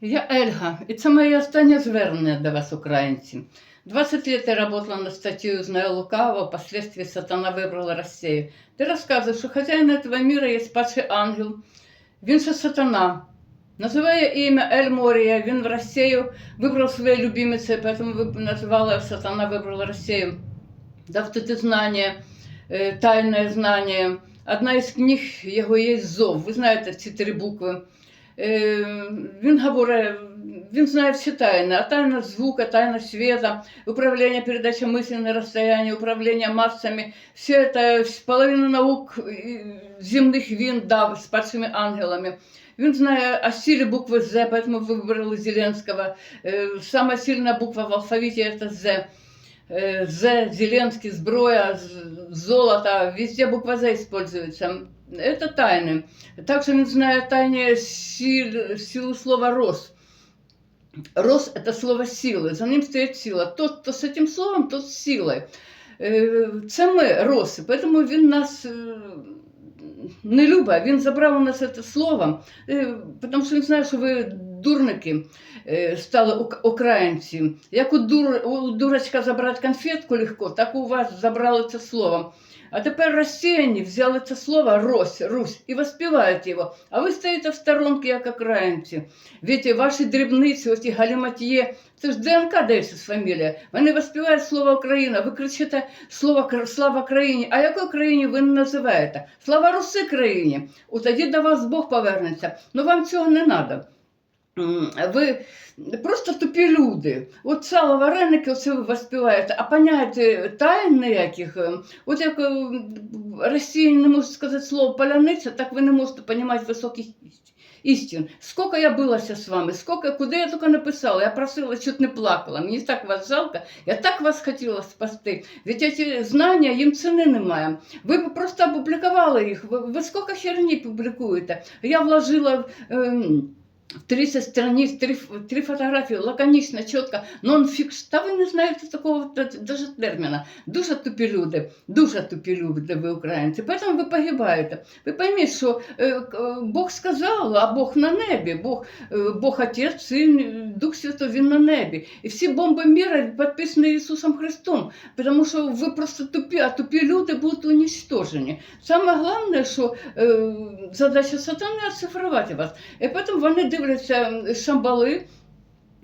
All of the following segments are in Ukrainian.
Я Ельга, і це моє останнє звернення до вас, українці. 20 лет я работала над статьей «Знаю лукаво, впоследствии сатана выбрал Россию». Ты рассказываешь, что хозяин этого мира есть падший ангел, він же сатана. Називає ім'я Ель Морія, він в Росію вибрав своєї любимиці, поэтому ви називали сатана вибрал Росію. Дав тобі знання, е, тайне знання. Одна із книг його є Зов. Ви знаєте ці три букви. Е, Він говорить, він знає всі тайни, а тайна звука, тайна света, управление передачей мысли на расстоянии, управление массами, все это половину наук э, земных він дав з падшими ангелами. Він знає о силе буквы З, поэтому выбрали Зеленского. Э, Самая сильная буква в алфавите это З. Э, З, Зеленский, зброя, з- золото, везде буква З используется. Это тайны. Также він знає тайне сил, силу слова «рос». Рос – это слово силы, за ним стоит сила. Тот, кто с этим словом, тот з силой. Е, Це ми, роси, тому він нас е, не любить, він забрав у нас це слово, е, тому що він знає, що ви дурники е, стали українці. Як у, дур, у дурочка забрати конфетку легко, так у вас забрали це слово. А тепер росіяни взяли це слово «рось», «русь» і воспівають його, а ви стоїте в сторонці, як українці. Видите, ваші дрібниці, оті галіматє, це ж ДНК дається з фамілія. Вони воспівають слово Україна, ви кричите слово «Кр- слава країні. А якої країні ви не називаєте? Слава Руси країні. От тоді до вас Бог повернеться. Ну вам цього не треба. Ви просто тупі люди. От сало вареники, оце ви воспіваєте, а поняття тайн ніяких. е, От як е, Росія не може сказати слово поляниця, так ви не можете розуміти високих істин. Скільки я билася з вами, скільки, куди я тільки написала, я просила, чуть не плакала. Мені так вас жалко, я так вас хотіла спасти. Ведь ці знання, їм ціни немає. Ви б просто опублікували їх. Ви, ви скільки херні публікуєте? Я вложила. ем, в 30 страниц, три, три фотографії, лаконічно, чітко, нон-фікс. Та ви не знаєте такого т- даже терміна. Дуже тупі люди, дуже тупі люди ви українці. Поэтому ви погибаєте. Ви пойміть, що е, е, Бог сказав, а Бог на небі, Бог, Бог Отець, Син, Дух Святой, Він на небі. І всі бомби міра підписані Ісусом Христом, тому що ви просто тупі, а тупі люди будуть уничтожені. Саме головне, що задача сатани оцифрувати вас. І потім вони дивляться шамбали,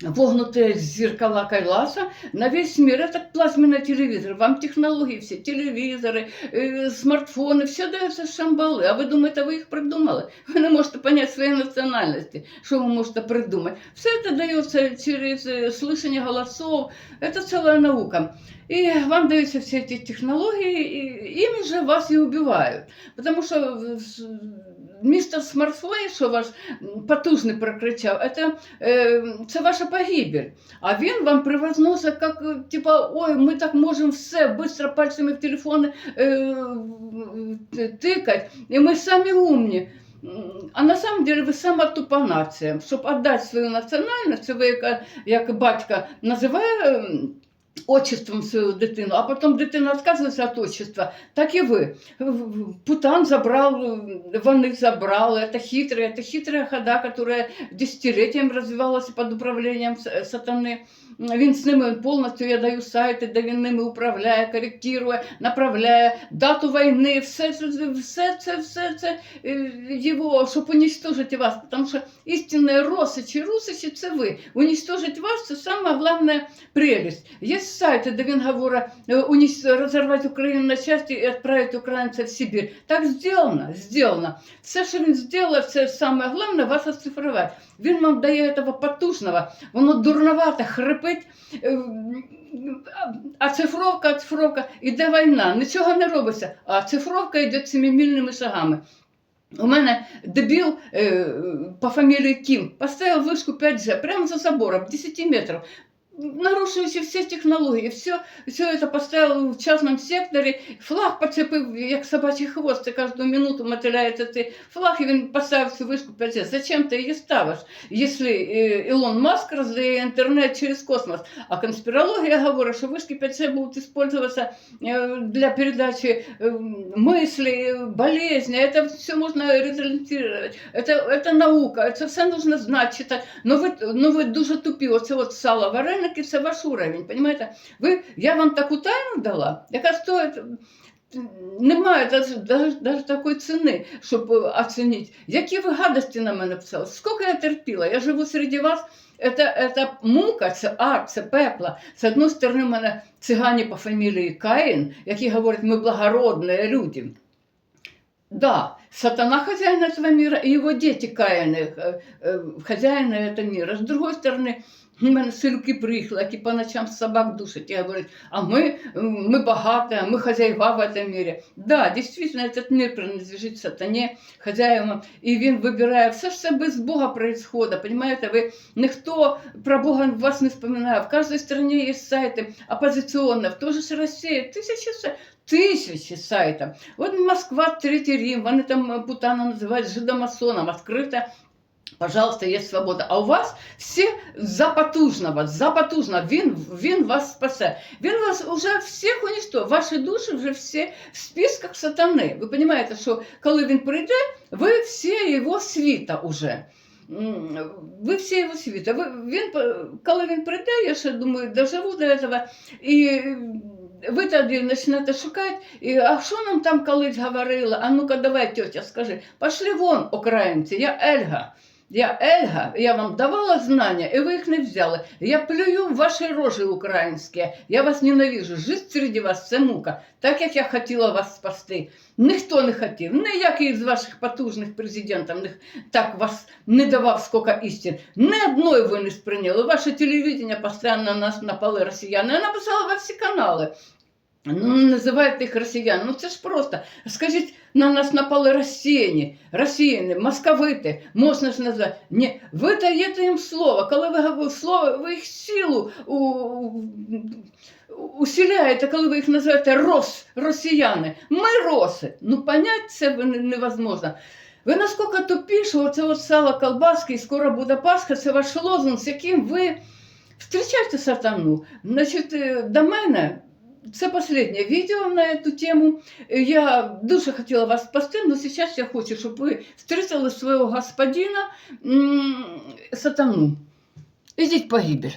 вогнуті з зеркала Кайласа на весь мир. Это плазменный телевизор. Вам технологии все, телевизоры, э, смартфоны, все дается шамбалы. А ви думаєте, ви їх придумали? Ви не можете понять своєї національності, що ви можете придумати. Все це дається через э, слышание голосов. Это целая наука. И вам даются все эти технологии, и ими же вас и убивают. Потому что с- містер смартфон, що ваш м, потужний прокричав, это, е, це ваша погибель. А він вам привозносить, як, е, типа, ой, ми так можемо все, быстро пальцями в телефони е, тикати, і ми самі умні. М, А на самом деле ви сама тупа нація. Щоб віддати свою національність, це ви як, як батька називає ем, отчеством свою дитину, а потім дитина відказується від отчества, так і ви. Путан забрал, вони забрали, это хитрая, это хитрая хода, которая десятилетием развивалась под управлением с- сатаны. Він з ними повністю, я даю сайти, де він ними управляє, коректує, направляє дату війни, все це, все це, все це е, його, щоб уничтожити вас. Тому що істинні росичі, русичі це ви. Уничтожити вас це саме головна прелість. Є сайти, де він говорить, е, уніс- розірвати Україну на части і відправити українців в Сибір. Так зроблено, зроблено. Все, що він зробив, це саме головне вас оцифрувати. Він вам дає того потужного, воно дурновато, хрипить. е, А цифровка, цифровка, іде війна, нічого не робиться, а цифровка йде семимільними шагами. У мене дебіл е, по фамілії Кім поставив вишку 5G прямо за забором, 10 метрів. нарушуючи всі технології, все, все это поставил в частном секторі, флаг почепив, як собачий хвост, це кожну минуту мотиляється цей флаг, і він поставив цю вишку 5G. Зачем ти її ставиш, якщо е, Ілон Маск роздає інтернет через космос? А конспірологія говорить, що вишки 5G будуть використовуватися е, для передачі е, мыслей, болезней. Это все можно ретранслировать. Это, это наука, це все нужно знати, читати. Ну ви, ну ви дуже тупі. Оце от сало вареники, це ваш уровень. Понимаєте? Ви, я вам таку тайну дала, яка стоїть. Немає даже, даже, даже такої ціни, щоб е, оцінити. Які ви гадості на мене писали? Скільки я терпіла? Я живу серед вас. Это, это мука, це ад, це пекло. З одної сторони, в мене цигані по фамілії Каїн, які говорять, ми благородні люди. Да, сатана хозяин этого мира, и его дети Каїни, е, е, хозяїни этого мира. С другой стороны, у мене селюки приїхали, які по ночам собак душать, і говорять, а ми, ми багаті, ми хозяева в этом мире. Да, действительно, этот мир принадлежит сатане, хозяевам, і він вибирає, все ж це без Бога происходит, понимаете, ви ніхто про Бога вас не вспоминає, в кожній стране є сайти опозиційні, в той же Росії тисячі сайтів, тисячі сайтів. От Москва, Третій Рим, вони там Путана називають жидомасоном, відкрито, пожалуйста, є свобода. А у вас всі за потужного, за потужного, він, він вас спасе. Він вас уже всіх уничтожив, ваші душі вже всі в списках сатани. Ви розумієте, що коли він прийде, ви всі його світа уже. Ви всі його світа. Ви, він, коли він прийде, я ще думаю, доживу до цього, і ви тоді почнете шукати, і, а що нам там колись говорили? А ну-ка давай, тетя, скажи, пошли вон, українці, я Ельга. Я Ельга, я вам давала знання, і ви їх не взяли. Я плюю в ваші рожі українські. Я вас ненавижу. Жити серед вас це мука. Так як я хотіла вас спасти. Ніхто не хотів. Ніякий з ваших потужних президентів так вас не давав скільки істин. Ні одної ви не сприйняли. Ваше телевидение постійно нас напали росіяни. Я написала во всі канали. Ну, не називайте їх росіян. Ну це ж просто. Скажіть, на нас напали росіяни, росіяни, московити, можна ж назвати. Ні, ви даєте їм слово. Коли ви говорите слово, ви їх силу у, усіляєте, коли ви їх називаєте рос, росіяни. Ми роси. Ну, понять це не- невозможно. Ви наскільки тупі, що оце от сало колбаски і скоро буде Пасха, це ваш лозунг, з яким ви встрічаєте сатану. Значить, е, до мене це последнє відео на цю тему. Я дуже хотіла вас спасти, але зараз я хочу, щоб ви встретили свого господина сатану. Ідіть погибель.